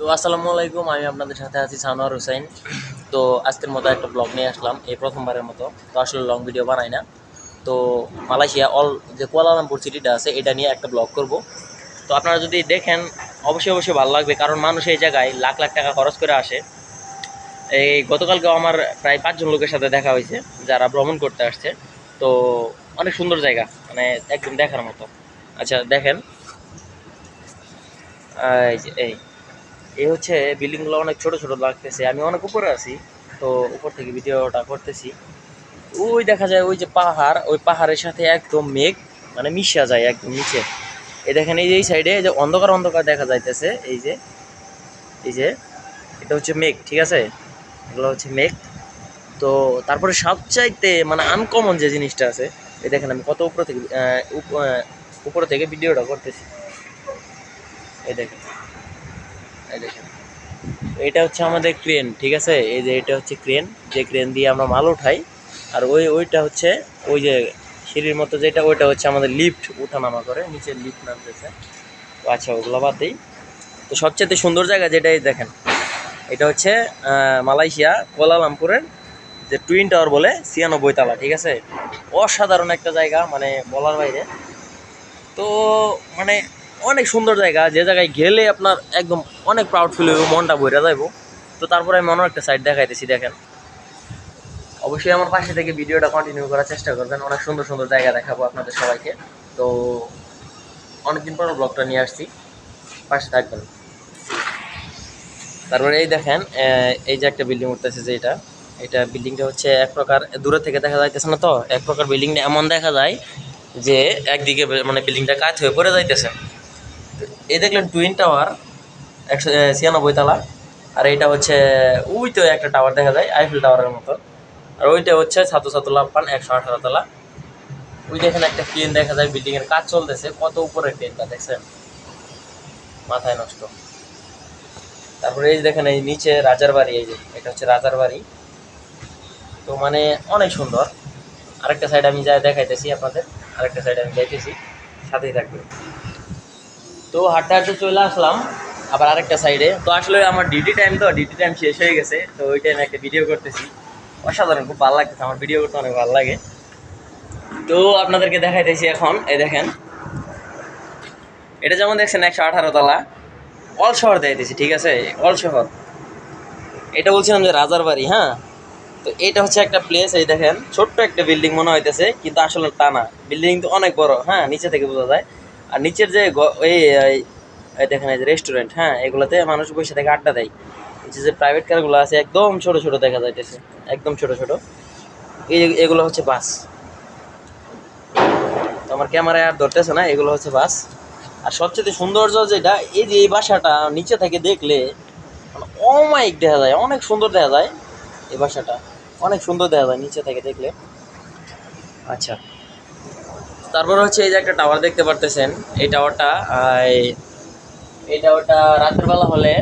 তো আসসালামু আলাইকুম, আমি আপনাদের সাথে আছি সানোয়ার হোসেন। তো আজকের মতো একটা ব্লগ নিয়ে আসলাম, এই প্রথমবারের মতো। তো আসলে লং ভিডিও বানাই না। তো মালয়েশিয়া অল যে কুয়ালালামপুর সিটিটা আছে, এটা নিয়ে একটা ব্লগ করব। তো আপনারা যদি দেখেন, অবশ্যই অবশ্যই ভালো লাগবে, কারণ মানুষ এই জায়গায় লাখ লাখ টাকা খরচ করে আসে। এই গতকালকেও আমার প্রায় পাঁচজন লোকের সাথে দেখা হয়েছে, যারা ভ্রমণ করতে আসছে। তো অনেক সুন্দর জায়গা মানে একদম দেখার মতো। আচ্ছা দেখেন। এই। এই হচ্ছে বিল্ডিংগুলো অনেক ছোট ছোট লাগতেছে। আমি অনেক উপরে আছি, তো উপর থেকে ভিডিওটা করতেছি। ওই দেখা যায় ওই যে পাহাড়, ওই পাহাড়ের সাথে একদম মেঘ মানে মিশা যায় একদম নিচে। এ দেখেন এই যে এই সাইডে যে অন্ধকার অন্ধকার দেখা যাইতেছে, এই যে এই যে, এটা হচ্ছে মেঘ, ঠিক আছে? এগুলো হচ্ছে মেঘ। তো তারপরে সবচাইতে মানে আনকমন যে জিনিসটা আছে এই দেখেন আমি কত উপর থেকে উপর থেকে ভিডিওটা করতেছি। এই দেখেন। এটা হচ্ছে আমাদের ক্রেন, ঠিক আছে? এই যে এটা হচ্ছে ক্রেন, যে ক্রেন দিয়ে আমরা মাল উঠাই, আর ওই, ওইটা হচ্ছে ওই যে সিঁড়ির মতো যেটা, ওইটা হচ্ছে আমাদের লিফট উঠানামা করে নিচে লিফট নামতেছে। তো আচ্ছা ওগুলো বাদ দিই। তো সবচেয়ে সুন্দর জায়গা যেটা, এই দেখেন, এটা হচ্ছে মালয়েশিয়া, কোয়ালালামপুরের যে টুইন টাওয়ার বলে, ছিয়ানব্বই তালা, ঠিক আছে? অসাধারণ একটা জায়গা মানে বলার বাইরে। তো মানে অনেক সুন্দর জায়গা, যে জায়গায় গেলে আপনার একদম অনেক প্রাউড ফিল হইব, মনটা বইরা যাইব। তো তারপরে আমি অন্য একটা সাইড দেখাইতেছি, দেখেন। অবশ্যই আমার পাশে থেকে ভিডিওটা কন্টিনিউ করার চেষ্টা করবেন। অনেক সুন্দর সুন্দর জায়গা দেখাবো আপনাদের সবাইকে। তো অনেকদিন পর ব্লগটা নিয়ে আসছি। পাশে থাকবেন। তারপরে এই দেখেন এই যে একটা বিল্ডিং উঠতেছে যে এটা এটা বিল্ডিংটা হচ্ছে এক প্রকার, দূরে থেকে দেখা যাইতেছে না তো, এক প্রকার বিল্ডিংটা এমন দেখা যায় যে একদিকে মানে বিল্ডিংটা কাজ হয়ে পড়ে যাইতেছে। এই দেখলেন টুইন টাওয়ার একশো ছিয়ানব্বই তলা। আর এইটা হচ্ছে, ওই তো একটা টাওয়ার দেখা যায় আইফেল টাওয়ারের মতো। আর ওইটা হচ্ছে ছাত্র ছাত্রলা পান একশো আঠারো তলা। ওই দেখেন একটা ক্রেন দেখা যায় বিল্ডিং এর কাজ চলতেছে, কত উপরে ক্রেনটা দেখছেন? মাথায় নষ্ট। তারপরে এই দেখেন, এই নিচে রাজার বাড়ি, এই যে, এটা হচ্ছে রাজার বাড়ি। তো মানে অনেক সুন্দর। আরেকটা সাইড আমি যা দেখাইতেছি আপনাদের, আরেকটা সাইড আমি যাইতেছি সাথেই থাকবে তো হাঁটতে হাঁটতে চলে আসলাম, আবার আরেকটা সাইডে তো আসলে আমার ডিউটি টাইম তো, ডিউটি টাইম শেষ হয়ে গেছে, তো ওই টাইমে একটা ভিডিও করতেছি। অসাধারণ, খুব ভালো লাগতেছে, আমার ভিডিও করতে অনেক ভালো লাগে। তো আপনাদেরকে দেখাইতেছি এখন, এই দেখেন। এটা যেমন দেখছেন, একশো আঠারো তলা। অল শহর দেখাইতেছি, ঠিক আছে? অল শহর। এটা বলছিলাম যে রাজার বাড়ি হ্যাঁ? তো এটা হচ্ছে একটা প্লেস এই দেখেন। ছোট্ট একটা বিল্ডিং মনে হইতেছে, কিন্তু আসলে তা না। বিল্ডিং তো অনেক বড় হ্যাঁ? নিচে থেকে বোঝা যায়। আর নিচের যে এই দেখেন এই যে রেস্টুরেন্ট হ্যাঁ এগুলোতে মানুষ বসে থেকে আড্ডা দেয়। নিচে যে প্রাইভেট কারগুলো আছে, একদম ছোট ছোট দেখা যাইতেছে। একদম ছোট ছোট। এই এগুলো হচ্ছে বাস তো আমার ক্যামেরায় আর ধরতেছে না, এগুলো হচ্ছে বাস আর সবচেয়ে সৌন্দর্য যেটা, এই যে এই বাসাটা নিচে থেকে দেখলে অমাইক দেখা যায়, অনেক সুন্দর দেখা যায় এই বাসাটা। অনেক সুন্দর দেখা যায় নিচে থেকে দেখলে। আচ্ছা। তারপর হচ্ছে এই যে একটা টাওয়ার দেখতে পারতেছেন, এই টাওয়ারটা এই টাওয়ারটা রাতের বেলা হলে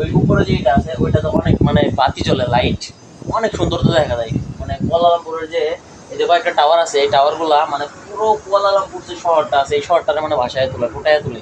ওই উপরে যেটা আছে ওইটাতে অনেক মানে বাতি চলে লাইট অনেক সুন্দর তো দেখা যায়। মানে কুয়ালালামপুরের যে, এই যে কয়েকটা টাওয়ার আছে, এই টাওয়ারগুলা মানে পুরো কুয়ালালামপুর যে শহরটা আছে, এই শহরটার মানে ভাষায় তোলে, ফুটায় তুলে।